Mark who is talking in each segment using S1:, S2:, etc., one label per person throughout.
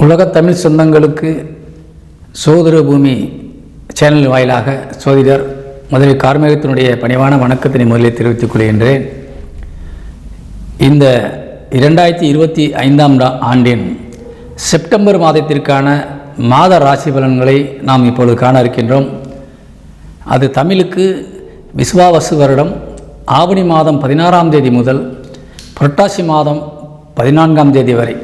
S1: உலகத் தமிழ் சொந்தங்களுக்கு சோதர பூமி சேனல் வாயிலாக சோதிடர் முதலில் கார்மேகத்தினுடைய பணிவான வணக்கத்தினை முதலில் தெரிவித்துக் கொள்கின்றேன். இந்த இரண்டாயிரத்தி இருபத்தி ஐந்தாம் ஆண்டின் செப்டம்பர் மாதத்திற்கான மாத ராசி பலன்களை நாம் இப்பொழுது காண இருக்கின்றோம். அது தமிழுக்கு விஸ்வாவசு வருடம் ஆவணி மாதம் பதினாறாம் தேதி முதல் புரட்டாசி மாதம் பதினான்காம் தேதி வரை.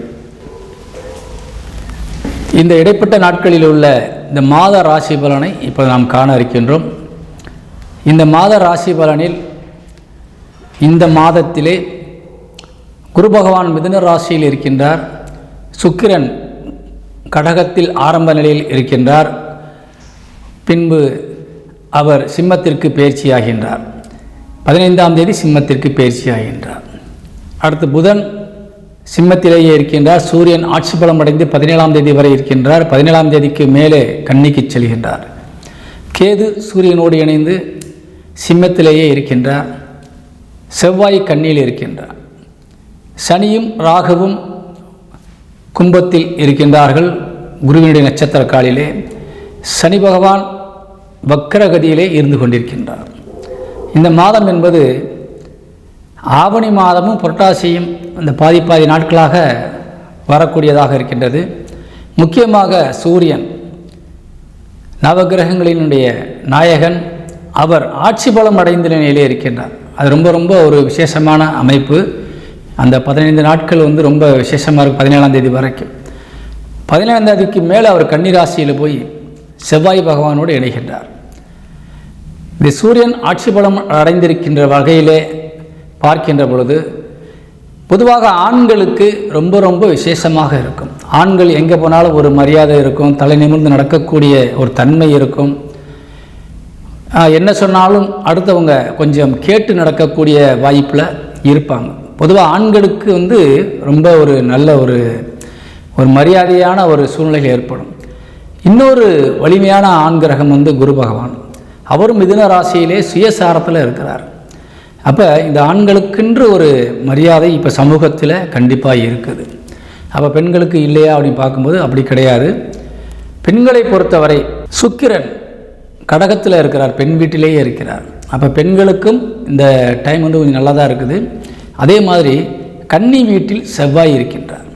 S1: இந்த இடைப்பட்ட நாட்களில் உள்ள இந்த மாத ராசி பலனை இப்போ நாம் காண இருக்கின்றோம். இந்த மாத ராசி பலனில் இந்த மாதத்திலே குரு பகவான் மிதுன ராசியில் இருக்கின்றார். சுக்கிரன் கடகத்தில் ஆரம்ப நிலையில் இருக்கின்றார். பின்பு அவர் சிம்மத்திற்கு பயிற்சியாகின்றார். பதினைந்தாம் தேதி சிம்மத்திற்கு பயிற்சியாகின்றார். அடுத்து புதன் சிம்மத்திலேயே இருக்கின்றார். சூரியன் ஆட்சி பலம் அடைந்து பதினேழாம் தேதி வரை இருக்கின்றார். பதினேழாம் தேதிக்கு மேலே கன்னிக்கு செல்கின்றார். கேது சூரியனோடு இணைந்து சிம்மத்திலேயே இருக்கின்றார். செவ்வாய் கண்ணியில் இருக்கின்றார். சனியும் ராகுவும் கும்பத்தில் இருக்கின்றார்கள். குருவினுடைய நட்சத்திர காலிலே சனி பகவான் வக்கரகதியிலே இருந்து கொண்டிருக்கின்றார். இந்த மாதம் என்பது ஆவணி மாதமும் புரட்டாசியும் அந்த பாதி பாதி நாட்களாக வரக்கூடியதாக இருக்கின்றது. முக்கியமாக சூரியன் நவகிரகங்களினுடைய நாயகன் அவர் ஆட்சி பலம் அடைந்த நிலையிலே இருக்கின்றார். அது ரொம்ப ரொம்ப ஒரு விசேஷமான அமைப்பு. அந்த பதினைந்து நாட்கள் வந்து ரொம்ப விசேஷமாக இருக்கும் பதினேழாம் தேதி வரைக்கும். பதினேழாம் தேதிக்கு மேலே அவர் கன்னிராசியில் போய் செவ்வாய் பகவானோடு இணைகின்றார். இந்த சூரியன் ஆட்சி பலம் அடைந்திருக்கின்ற வகையிலே பார்க்கின்ற பொழுது பொதுவாக ஆண்களுக்கு ரொம்ப ரொம்ப விசேஷமாக இருக்கும். ஆண்கள் எங்கே போனாலும் ஒரு மரியாதை இருக்கும் தலை நிமிர்ந்து நடக்கக்கூடிய ஒரு தன்மை இருக்கும். என்ன சொன்னாலும் அடுத்தவங்க கொஞ்சம் கேட்டு நடக்கக்கூடிய வாய்ப்பில் இருப்பாங்க. பொதுவாக ஆண்களுக்கு வந்து ரொம்ப ஒரு நல்ல ஒரு ஒரு மரியாதையான ஒரு சூழ்நிலை ஏற்படும். இன்னொரு வலிமையான ஆண் கிரகம் வந்து குரு பகவான். அவரும் மிதுன ராசியிலே சுயசாரத்தில் இருக்கிறார். அப்போ இந்த ஆண்களுக்கென்று ஒரு மரியாதை இப்போ சமூகத்தில் கண்டிப்பாக இருக்குது. அப்போ பெண்களுக்கு இல்லையா அப்படின்னு பார்க்கும்போது அப்படி கிடையாது. பெண்களை பொறுத்தவரை சுக்கிரன் கடகத்தில் இருக்கிறார் பெண் வீட்டிலேயே இருக்கிறார். அப்போ பெண்களுக்கும் இந்த டைம் வந்து கொஞ்சம் நல்லா தான் இருக்குது. அதே மாதிரி கன்னி வீட்டில் செவ்வாய் இருக்கின்றார்.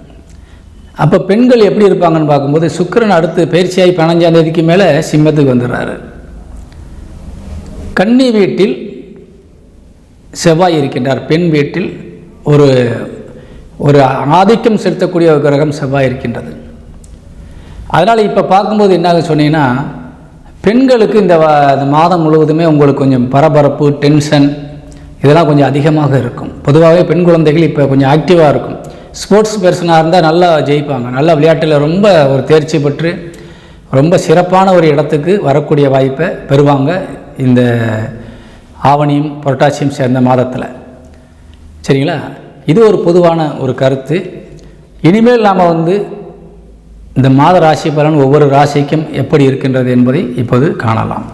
S1: அப்போ பெண்கள் எப்படி இருப்பாங்கன்னு பார்க்கும்போது சுக்கிரன் அடுத்து பயிற்சியாகி பதினஞ்சாம் தேதிக்கு மேலே சிம்மத்துக்கு வந்துடுறாரு. கன்னி வீட்டில் செவ்வாய் இருக்கின்றார். பெண் வீட்டில் ஒரு ஒரு ஆதிக்கம் செலுத்தக்கூடிய ஒரு கிரகம் செவ்வாய் இருக்கின்றது. அதனால் இப்போ பார்க்கும்போது என்னாக சொன்னீங்கன்னா பெண்களுக்கு இந்த இந்த மாதம் முழுவதுமே உங்களுக்கு கொஞ்சம் பரபரப்பு டென்ஷன் இதெல்லாம் கொஞ்சம் அதிகமாக இருக்கும். பொதுவாகவே பெண் குழந்தைகள் இப்போ கொஞ்சம் ஆக்டிவாக இருக்கும். ஸ்போர்ட்ஸ் பர்சனாக இருந்தால் நல்லா ஜெயிப்பாங்க. நல்லா விளையாட்டில் ரொம்ப ஒரு தேர்ச்சி பெற்று ரொம்ப சிறப்பான ஒரு இடத்துக்கு வரக்கூடிய வாய்ப்பை பெறுவாங்க இந்த ஆவணியும் புரட்டாசியும் சேர்ந்த மாதத்தில். சரிங்களா? இது ஒரு பொதுவான ஒரு கருத்து. இனிமேல் நாம் வந்து இந்த மாத ராசி பலன் ஒவ்வொரு ராசிக்கும் எப்படி இருக்கின்றது என்பதை இப்போது காணலாம்.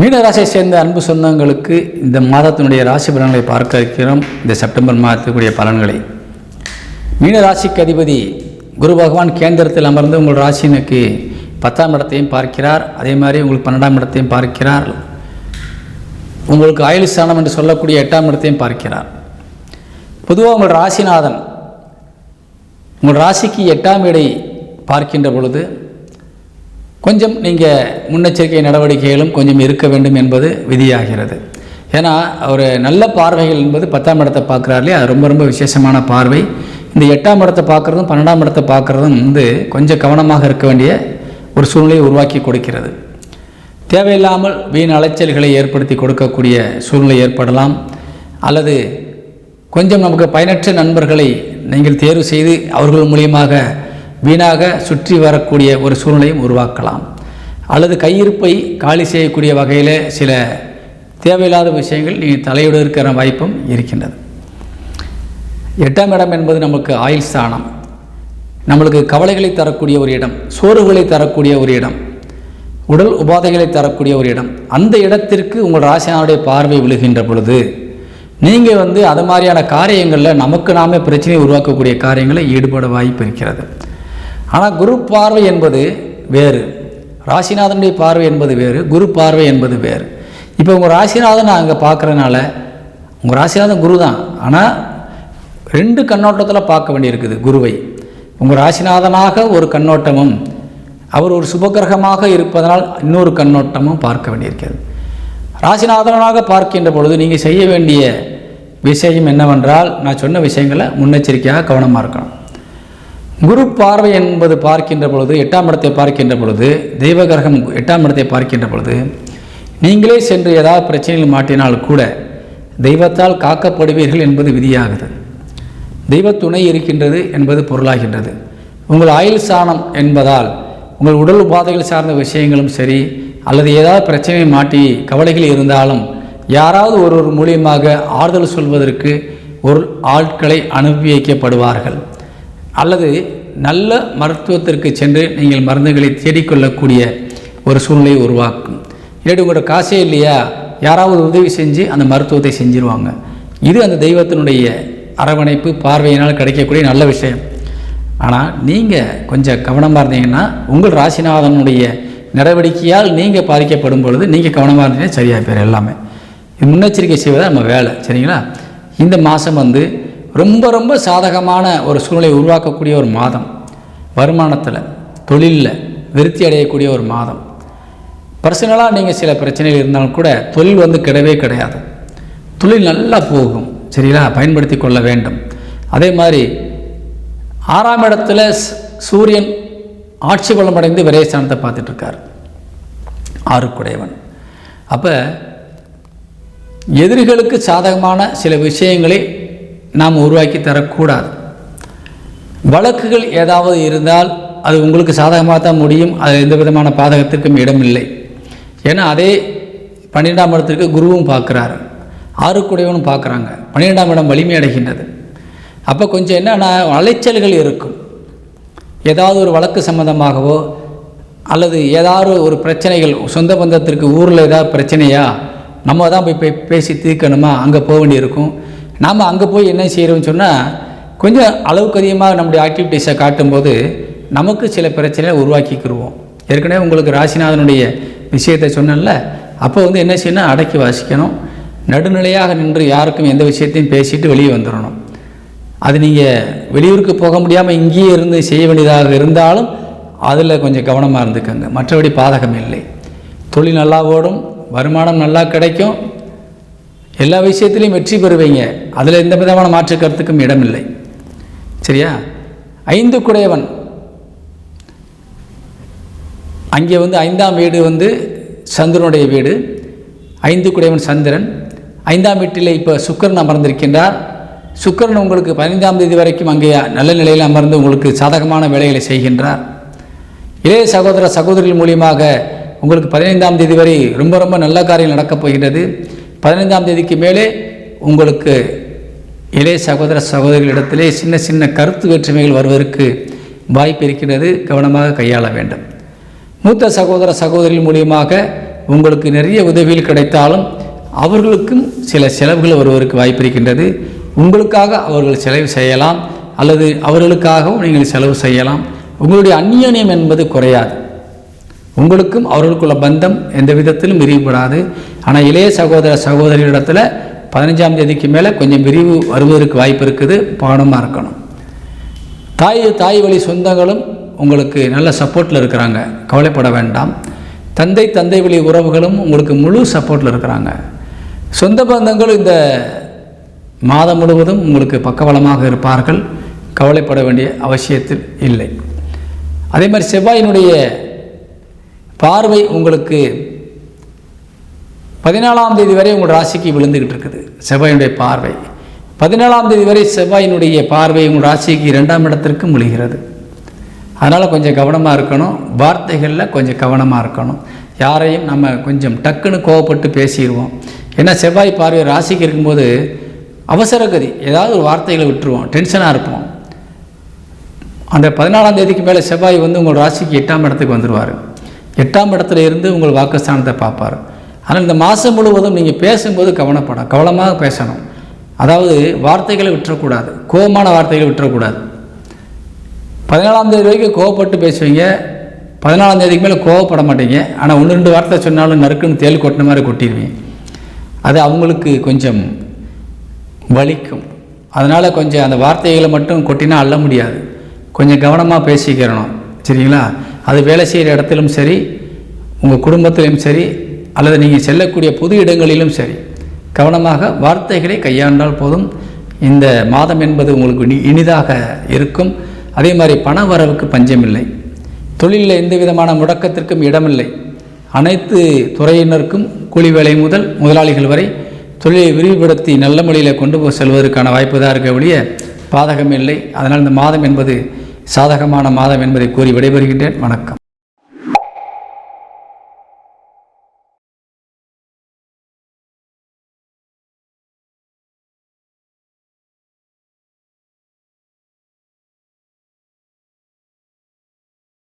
S1: மீனராசியை சேர்ந்த அன்பு சொந்தங்களுக்கு இந்த மாதத்தினுடைய ராசி பலன்களை பார்க்க இருக்கிறோம். இந்த செப்டம்பர் மாதத்துக்குரிய பலன்களை. மீனராசிக்கு அதிபதி குரு பகவான் கேந்திரத்தில் அமர்ந்து உங்கள் ராசினுக்கு பத்தாம் இடத்தையும் பார்க்கிறார். அதே மாதிரி உங்களுக்கு பன்னெண்டாம் இடத்தையும் பார்க்கிறார். உங்களுக்கு ஆயுள் ஸ்தானம் என்று சொல்லக்கூடிய எட்டாம் இடத்தையும் பார்க்கிறார். பொதுவாக உங்கள் ராசிநாதன் உங்கள் ராசிக்கு எட்டாம் இடை பார்க்கின்ற பொழுது கொஞ்சம் நீங்கள் முன்னெச்சரிக்கை நடவடிக்கைகளும் கொஞ்சம் இருக்க வேண்டும் என்பது விதியாகிறது. ஏன்னா ஒரு நல்ல பார்வைகள் என்பது பத்தாம் இடத்தை பார்க்குறாருலே அது ரொம்ப ரொம்ப விசேஷமான பார்வை. இந்த எட்டாம் இடத்தை பார்க்குறதும் பன்னெண்டாம் இடத்தை பார்க்குறதும் வந்து கொஞ்சம் கவனமாக இருக்க வேண்டிய ஒரு சூழ்நிலையை உருவாக்கி கொடுக்கிறது. தேவையில்லாமல் வீண் அலைச்சல்களை ஏற்படுத்தி கொடுக்கக்கூடிய சூழ்நிலை ஏற்படலாம். அல்லது கொஞ்சம் நமக்கு பயனற்ற நண்பர்களை நீங்கள் தேர்வு செய்து அவர்கள் மூலியமாக வீணாக சுற்றி வரக்கூடிய ஒரு சூழ்நிலையும் உருவாக்கலாம். அல்லது கையிருப்பை காலி செய்யக்கூடிய வகையில் சில தேவையில்லாத விஷயங்கள் நீங்கள் தலையிட இருக்கிற வாய்ப்பும் இருக்கின்றது. எட்டாம் இடம் என்பது நமக்கு ஆயுள் ஸ்தானம். நம்மளுக்கு கவலைகளை தரக்கூடிய ஒரு இடம் சோர்வுகளை தரக்கூடிய ஒரு இடம் உடல் உபாதைகளை தரக்கூடிய ஒரு இடம். அந்த இடத்திற்கு உங்கள் ராசியானுடைய பார்வை விழுகின்ற பொழுது நீங்கள் வந்து அது மாதிரியான காரியங்களில் நமக்கு நாமே பிரச்சனையை உருவாக்கக்கூடிய காரியங்களில் ஈடுபட வாய்ப்பு இருக்கிறது. ஆனால் குரு பார்வை என்பது வேறு. ராசிநாதனுடைய பார்வை என்பது வேறு குரு பார்வை என்பது வேறு. இப்போ உங்கள் ராசிநாதன் அங்கே பார்க்குறதுனால உங்கள் ராசிநாதன் குரு தான். ஆனால் ரெண்டு கண்ணோட்டத்தில் பார்க்க வேண்டியிருக்குது குருவை. உங்கள் ராசிநாதனாக ஒரு கண்ணோட்டமும் அவர் ஒரு சுபகிரகமாக இருப்பதனால் இன்னொரு கண்ணோட்டமும் பார்க்க வேண்டியிருக்கிறது. ராசிநாதனாக பார்க்கின்ற பொழுது நீங்கள் செய்ய வேண்டிய விஷயம் என்னவென்றால் நான் சொன்ன விஷயங்களை முன்னெச்சரிக்கையாக கவனமாக இருக்கணும். குரு பார்வை என்பது பார்க்கின்ற பொழுது எட்டாம் இடத்தை பார்க்கின்ற பொழுது தெய்வ கிரகம் எட்டாம் இடத்தை பார்க்கின்ற பொழுது நீங்களே சென்று ஏதாவது பிரச்சனையில் மாட்டினால் கூட தெய்வத்தால் காக்கப்படுவீர்கள் என்பது விதியாகுது. தெய்வ துணை இருக்கின்றது என்பது பொருளாகின்றது. உங்கள் ஆயுள் சாணம் என்பதால் உங்கள் உடல் உபாதைகள் சார்ந்த விஷயங்களும் சரி அல்லது ஏதாவது பிரச்சனையை மாட்டி கவலைகள் இருந்தாலும் யாராவது ஒருவர் மூலியமாக ஆறுதல் சொல்வதற்கு ஒரு ஆட்களை அனுப்பி வைக்கப்படுவார்கள். அல்லது நல்ல மருத்துவத்திற்கு சென்று நீங்கள் மருந்துகளை தேடிக்கொள்ளக்கூடிய ஒரு சூழ்நிலையை உருவாக்கும். இல்லாட்டி உங்களோட காசே இல்லையா? யாராவது உதவி செஞ்சு அந்த மருத்துவத்தை செஞ்சிருவாங்க. இது அந்த தெய்வத்தினுடைய அரவணைப்பு பார்வையினால் கிடைக்கக்கூடிய நல்ல விஷயம். ஆனால் நீங்கள் கொஞ்சம் கவனமாக இருந்தீங்கன்னா உங்கள் ராசிநாதனுடைய நடவடிக்கையால் நீங்கள் பாதிக்கப்படும் பொழுது நீங்கள் கவனமாக இருந்தீங்கன்னா சரியாக பேர் எல்லாமே. முன்னெச்சரிக்கை செய்வதாக நம்ம வேலை சரிங்களா? இந்த மாதம் வந்து ரொம்ப ரொம்ப சாதகமான ஒரு சூழ்நிலை உருவாக்கக்கூடிய ஒரு மாதம். வருமானத்தில் தொழிலில் விருத்தி அடையக்கூடிய ஒரு மாதம். பர்சனலாக நீங்கள் சில பிரச்சனைகள் இருந்தாலும் கூட தொழில் வந்து கிடையவே கிடையாது. தொழில் நல்லா போகும். சரிங்களா? பயன்படுத்தி கொள்ள வேண்டும். அதே மாதிரி ஆறாம் இடத்துல சூரியன் ஆட்சி பலம் அடைந்து பார்த்துட்ருக்கார். ஆறுக்குடையவன். அப்போ எதிரிகளுக்கு சாதகமான சில விஷயங்களை நாம் உருவாக்கி தரக்கூடாது. வழக்குகள் ஏதாவது இருந்தால் அது உங்களுக்கு சாதகமாக தான் முடியும். அது எந்த விதமான பாதகத்திற்கும் இடமில்லை. ஏன்னா அதே பன்னிரெண்டாம் இடத்திற்கு குருவும் பார்க்குறாரு. ஆறுக்குடையவனும் பார்க்குறாங்க. பன்னிரெண்டாம் இடம் வலிமை அடைகின்றது. அப்போ கொஞ்சம் என்னன்னா அலைச்சல்கள் இருக்கும். ஏதாவது ஒரு வழக்கு சம்மந்தமாகவோ அல்லது ஏதாவது ஒரு பிரச்சனைகள் சொந்த பந்தத்திற்கு ஊரில் ஏதாவது பிரச்சனையா நம்ம தான் போய் பேசி தீர்க்கணுமா? அங்கே போக வேண்டியிருக்கும். நாம் அங்கே போய் என்ன செய்கிறோம்னு சொன்னால் கொஞ்சம் அளவுக்கு அதிகமாக நம்முடைய ஆக்டிவிட்டீஸை காட்டும்போது நமக்கு சில பிரச்சனைகளை உருவாக்கிக்கிருவோம். ஏற்கனவே உங்களுக்கு ராசிநாதனுடைய விஷயத்தை சொன்னல அப்போ வந்து என்ன செய்யணும்? அடக்கி வாசிக்கணும். நடுநிலையாக நின்று யாருக்கும் எந்த விஷயத்தையும் பேசிட்டு வெளியே வந்துடணும் அது நீங்கள் வெளியூருக்கு போக முடியாமல் இங்கேயே இருந்து செய்ய வேண்டியதாக இருந்தாலும் அதில் கொஞ்சம் கவனமாக இருந்துக்கங்க. மற்றபடி பாதகம் இல்லை. தொழில் நல்லா ஓடும் வருமானம் நல்லா கிடைக்கும். எல்லா விஷயத்துலையும் வெற்றி பெறுவீங்க. அதில் எந்த விதமான மாற்று கருத்துக்கும் இடமில்லை. சரியா? ஐந்து குடையவன். அங்கே வந்து ஐந்தாம் வீடு வந்து சந்திரனுடைய வீடு. ஐந்து குடையவன் சந்திரன். ஐந்தாம் வீட்டில் இப்போ சுக்கரன் அமர்ந்திருக்கின்றார். சுக்கரன் உங்களுக்கு பதினைந்தாம் தேதி வரைக்கும் அங்கே நல்ல நிலையில் அமர்ந்து உங்களுக்கு சாதகமான வேலைகளை செய்கின்றார். இளைய சகோதர சகோதரிகள் மூலியமாக உங்களுக்கு பதினைந்தாம் தேதி வரை ரொம்ப ரொம்ப நல்ல காரியம் நடக்கப் போகின்றது. பதினைந்தாம் தேதிக்கு மேலே உங்களுக்கு இளைய சகோதர சகோதரிகளிடத்திலே சின்ன சின்ன கருத்து வேற்றுமைகள் வருவதற்கு வாய்ப்பு இருக்கின்றது. கவனமாக கையாள வேண்டும். மூத்த சகோதர சகோதரிகள் மூலியமாக உங்களுக்கு நிறைய உதவிகள் கிடைத்தாலும் அவர்களுக்கும் சில செலவுகள் வருவதற்கு வாய்ப்பு இருக்கின்றது உங்களுக்காக அவர்கள் செலவு செய்யலாம் அல்லது அவர்களுக்காகவும் நீங்கள் செலவு செய்யலாம். உங்களுடைய அந்நியோன்யம் என்பது குறையாது. உங்களுக்கும் அவர்களுக்குள்ள பந்தம் எந்த விதத்திலும் விரிவுபடாது. ஆனால் இளைய சகோதர சகோதரிகளிடத்தில் பதினஞ்சாம் தேதிக்கு மேலே கொஞ்சம் விரிவு வருவதற்கு வாய்ப்பு இருக்குது. பாடமாக இருக்கணும். தாய் தாய் வழி சொந்தங்களும் உங்களுக்கு நல்ல சப்போர்ட்டில் இருக்கிறாங்க. கவலைப்பட வேண்டாம். தந்தை தந்தை வழி உறவுகளும் உங்களுக்கு முழு சப்போர்ட்டில் இருக்கிறாங்க. சொந்த பந்தங்கள் இந்த மாதம் முழுவதும் உங்களுக்கு பக்கபலமாக இருப்பார்கள். கவலைப்பட வேண்டிய அவசியத்தில் இல்லை. அதே மாதிரி செவ்வாயினுடைய பார்வை உங்களுக்கு பதினாலாம் தேதி வரை உங்கள் ராசிக்கு விழுந்துக்கிட்டு இருக்குது. செவ்வாயினுடைய பார்வை. பதினாலாம் தேதி வரை செவ்வாயினுடைய பார்வை உங்கள் ராசிக்கு இரண்டாம் இடத்திற்கு முழுகிறது. அதனால் கொஞ்சம் கவனமாக இருக்கணும். வார்த்தைகளில் கொஞ்சம் கவனமாக இருக்கணும். யாரையும் நம்ம கொஞ்சம் டக்குன்னு கோவப்பட்டு பேசிடுவோம். ஏன்னா செவ்வாய் பார்வை ராசிக்கு இருக்கும்போது அவசரகதி ஏதாவது ஒரு வார்த்தைகளை விட்டுருவோம். டென்ஷனாக இருப்போம். அந்த பதினாலாம் தேதிக்கு மேலே செவ்வாய் வந்து உங்கள் ராசிக்கு எட்டாம் இடத்துக்கு வந்துடுவார் எட்டாம் இடத்துல இருந்து உங்கள் வாக்குஸ்தானத்தை பார்ப்பார். ஆனால் இந்த மாதம் முழுவதும் நீங்கள் பேசும்போது கவனப்படும் கவனமாக பேசணும். அதாவது வார்த்தைகளை விட்டுறக்கூடாது. கோபமான வார்த்தைகளை விட்டுறக்கூடாது. பதினாலாம் தேதி வரைக்கும் கோவப்பட்டு பேசுவீங்க. பதினாலாம் தேதிக்கு மேலே கோவப்பட மாட்டீங்க. ஆனால் ஒன்று ரெண்டு வார்த்தை சொன்னாலும் நறுக்குன்னு தேல் கொட்டின மாதிரி கொட்டிடுவீங்க. அது அவங்களுக்கு கொஞ்சம் வலிக்கும். அதனால் கொஞ்சம் அந்த வார்த்தைகளை மட்டும் கொட்டினா அள்ள முடியாது. கொஞ்சம் கவனமாக பேசிக்கிறணும். சரிங்களா? அது வேலை செய்கிற இடத்திலும் சரி உங்கள் குடும்பத்திலும் சரி அல்லது நீங்கள் செல்லக்கூடிய பொது இடங்களிலும் சரி. கவனமாக வார்த்தைகளை கையாண்டால் போதும். இந்த மாதம் என்பது உங்களுக்கு இனிதாக இருக்கும். அதே மாதிரி பண வரவுக்கு பஞ்சமில்லை. தொழிலில் எந்த விதமான முடக்கத்திற்கும் இடமில்லை. அனைத்து துறையினருக்கும் கூலி வேலை முதல் முதலாளிகள் வரை தொழிலை விரிவுபடுத்தி நல்ல முறையில் கொண்டு போய் செல்வதற்கான வாய்ப்பு தான் இருக்க ஒழிய பாதகம் இல்லை. அதனால் இந்த மாதம் என்பது சாதகமான மாதம் என்பதை கூறி விடைபெறுகின்றேன். வணக்கம்.